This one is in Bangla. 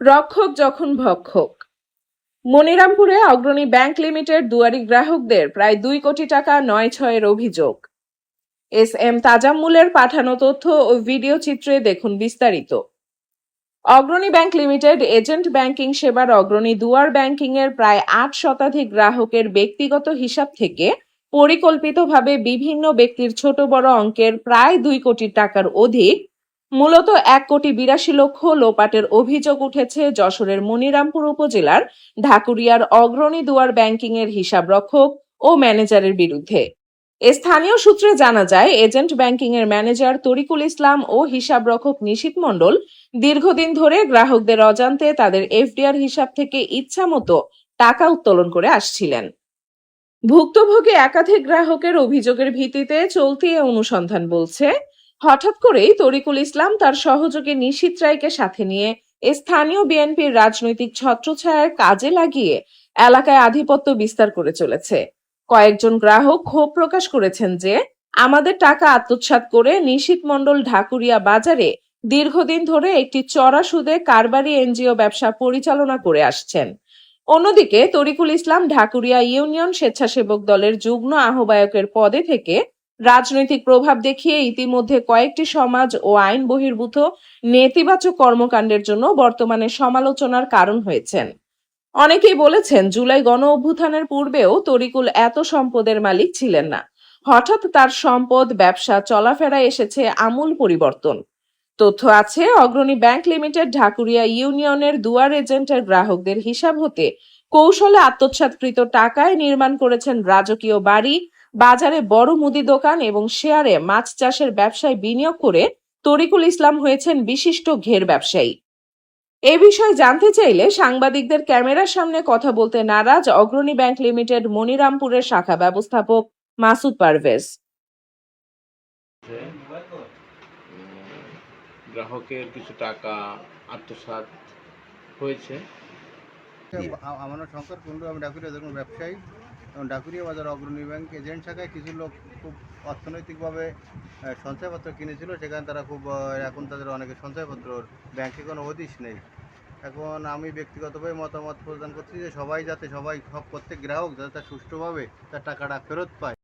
রক্ষক যখন ভক্ষক। মনিরামপুরে অগ্রণী ব্যাংক লিমিটেড দুয়ারি গ্রাহকদের প্রায় দুই কোটি টাকা নয় ছয়ের অভিযোগ। এস এম তাজাম্মুলের পাঠানো তথ্য ও ভিডিও চিত্রে দেখুন বিস্তারিত। Agrani bank limited agent banking সেবার অগ্রণী দুয়ার ব্যাংকিং এর প্রায় আট শতাধিক গ্রাহকের ব্যক্তিগত হিসাব থেকে পরিকল্পিতভাবে বিভিন্ন ব্যক্তির ছোট বড় অঙ্কের প্রায় দুই কোটি টাকার অধিক মূলত এক কোটি বিরাশি লক্ষ লোপাটের অভিযোগ উঠেছে যশোরের মনিরামপুর উপজেলার ঢাকুরিয়ার অগ্রণী দুয়ার ব্যাংকিং এর হিসাব রক্ষক ও ম্যানেজারের বিরুদ্ধে। স্থানীয় সূত্রে জানা যায়, এজেন্ট ব্যাংকিং এর ম্যানেজার তরিকুল ইসলাম ও হিসাবরক্ষক নিশীত মণ্ডল দীর্ঘদিন ধরে গ্রাহকদের অজান্তে তাদের এফডিআর হিসাব থেকে ইচ্ছামতো টাকা উত্তোলন করে আসছিলেন। ভুক্তভোগী একাধিক গ্রাহকের অভিযোগের ভিত্তিতে চলতি অনুসন্ধান বলছে হঠাৎ করেই তরিকুল ইসলাম তার সহযোগী নিশীত রায়কে সাথে নিয়ে স্থানীয় বিএনপির রাজনৈতিক ছত্রছায়ার কাজে লাগিয়ে এলাকায় আধিপত্য বিস্তার করে চলেছে। কয়েকজন গ্রাহক ক্ষোভ প্রকাশ করেছেন যে, আমাদের টাকা আত্মসাৎ করে নিশীত মণ্ডল ঢাকুরিয়া বাজারে দীর্ঘদিন ধরে একটি চড়া সুদে কারবারি এনজিও ব্যবসা পরিচালনা করে আসছেন। অন্যদিকে তরিকুল ইসলাম ঢাকুরিয়া ইউনিয়ন স্বেচ্ছাসেবক দলের যুগ্ম আহ্বায়কের পদে থেকে রাজনৈতিক প্রভাব দেখিয়ে ইতিমধ্যে কয়েকটি সমাজ ও আইন বহির্ভূত নেতিবাচক কর্মকাণ্ডের জন্য বর্তমানে সমালোচনার কারণ হয়েছেন। অনেকেই বলেছেন, জুলাই গণ অভ্যুত্থানের পূর্বেও তরিকুল এত সম্পদের মালিক ছিলেন না। হঠাৎ তার সম্পদ, ব্যবসা, চলাফেরা এসেছে আমূল পরিবর্তন। তথ্য আছে, অগ্রণী ব্যাংক লিমিটেড ঢাকুরিয়া ইউনিয়নের দুয়ার এজেন্টের গ্রাহকদের হিসাব হতে কৌশলে আত্মসাৎকৃত টাকায় নির্মাণ করেছেন রাজকীয় বাড়ি বাজারে বড় মুদি দোকান এবং শেয়ারে মাছ চাষের ব্যবসায় বিনিয়োগ করে তরিকুল ইসলাম হয়েছেন বিশিষ্ট ঘের ব্যবসায়ী। এ বিষয়ে জানতে চাইলে সাংবাদিকদের ক্যামেরার সামনে কথা বলতে নারাজ অগ্রণী ব্যাংক লিমিটেড মনিরামপুরের শাখা ব্যবস্থাপক মাসুদ পারভেজ। গ্রাহকের কিছু টাকা আত্মসাৎ হয়েছে। আমার শঙ্কর কুণ্ডু আমি ডাকুরিয়া ব্যবসায়ী এবং ডাকুরিয়া বাজার অগ্রণী ব্যাংক এজেন্ট শাখায় কিছু লোক খুব অর্থনৈতিকভাবে সঞ্চয়পত্র কিনেছিল। সেখানে তারা খুব এখন তাদের অনেকে সঞ্চয়পত্র ব্যাংকে কোনো অধিস নেই। এখন আমি ব্যক্তিগতভাবে মতামত প্রদান করছি যে সবাই যাতে সবাই সব প্রত্যেক গ্রাহক যাতে তার সুষ্ঠুভাবে তার টাকাটা ফেরত পায়।